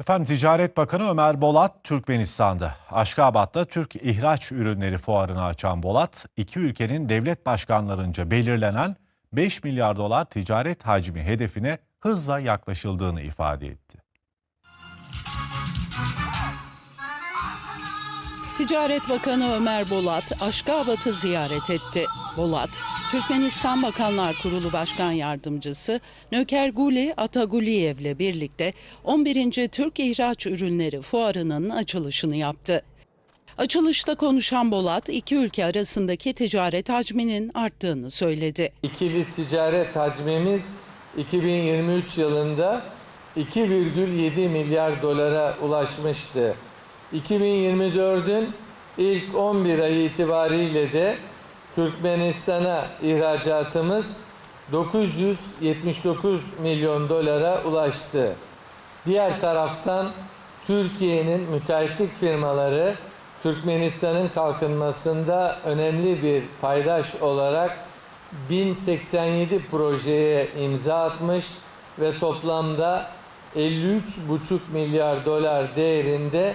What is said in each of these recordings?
Efendim Ticaret Bakanı Ömer Bolat Türkmenistan'da. Aşkabat'ta Türk İhraç Ürünleri Fuarını açan Bolat, iki ülkenin devlet başkanlarınca belirlenen 5 milyar dolar ticaret hacmi hedefine hızla yaklaşıldığını ifade etti. Ticaret Bakanı Ömer Bolat, Aşkabat'ı ziyaret etti. Bolat, Türkmenistan Bakanlar Kurulu Başkan Yardımcısı Nökerguli Ataguliyev'le birlikte 11. Türk İhraç Ürünleri Fuarı'nın açılışını yaptı. Açılışta konuşan Bolat, iki ülke arasındaki ticaret hacminin arttığını söyledi. İkili ticaret hacmimiz 2023 yılında 2,7 milyar dolara ulaşmıştı. 2024'ün ilk 11 ayı itibariyle de Türkmenistan'a ihracatımız 979 milyon dolara ulaştı. Diğer taraftan Türkiye'nin müteahhitlik firmaları Türkmenistan'ın kalkınmasında önemli bir paydaş olarak 1087 projeye imza atmış ve toplamda 53,5 milyar dolar değerinde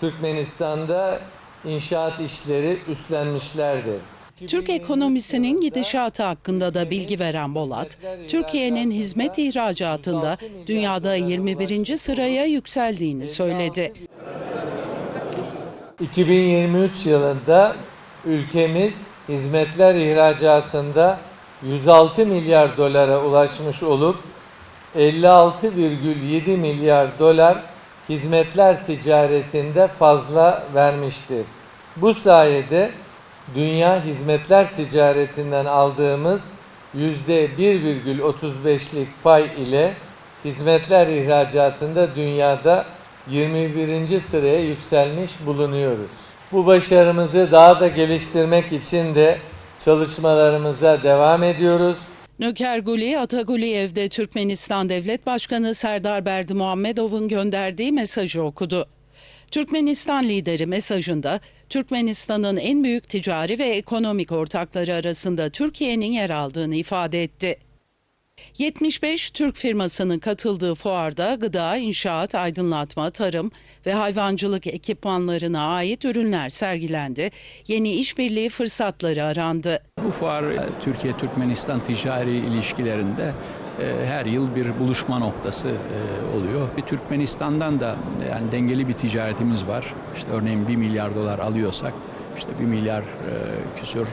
Türkmenistan'da inşaat işleri üstlenmişlerdir. Türk ekonomisinin gidişatı hakkında da bilgi veren Bolat, Türkiye'nin hizmet ihracatında dünyada 21. sıraya yükseldiğini söyledi. 2023 yılında ülkemiz hizmetler ihracatında 106 milyar dolara ulaşmış olup 56,7 milyar dolar hizmetler ticaretinde fazla vermiştir. Bu sayede dünya hizmetler ticaretinden aldığımız %1,35'lik pay ile hizmetler ihracatında dünyada 21. sıraya yükselmiş bulunuyoruz. Bu başarımızı daha da geliştirmek için de çalışmalarımıza devam ediyoruz. Nökerguli Ataguliyev'de Türkmenistan Devlet Başkanı Serdar Berdi Muhammedov'un gönderdiği mesajı okudu. Türkmenistan lideri mesajında Türkmenistan'ın en büyük ticari ve ekonomik ortakları arasında Türkiye'nin yer aldığını ifade etti. 75 Türk firmasının katıldığı fuarda gıda, inşaat, aydınlatma, tarım ve hayvancılık ekipmanlarına ait ürünler sergilendi. Yeni işbirliği fırsatları arandı. Bu fuar Türkiye-Türkmenistan ticari ilişkilerinde her yıl bir buluşma noktası e, oluyor. Bir Türkmenistan'dan da e, yani dengeli bir ticaretimiz var. İşte örneğin 1 milyar dolar alıyorsak işte 1 milyar e, küsür e,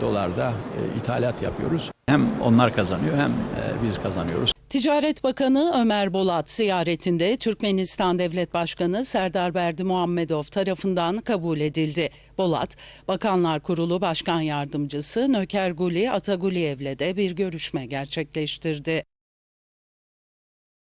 dolarda e, ithalat yapıyoruz. Hem onlar kazanıyor hem e, biz kazanıyoruz. Ticaret Bakanı Ömer Bolat ziyaretinde Türkmenistan Devlet Başkanı Serdar Berdi Muhammedov tarafından kabul edildi. Bolat, Bakanlar Kurulu Başkan Yardımcısı Nökerguli Ataguliyev'le de bir görüşme gerçekleştirdi.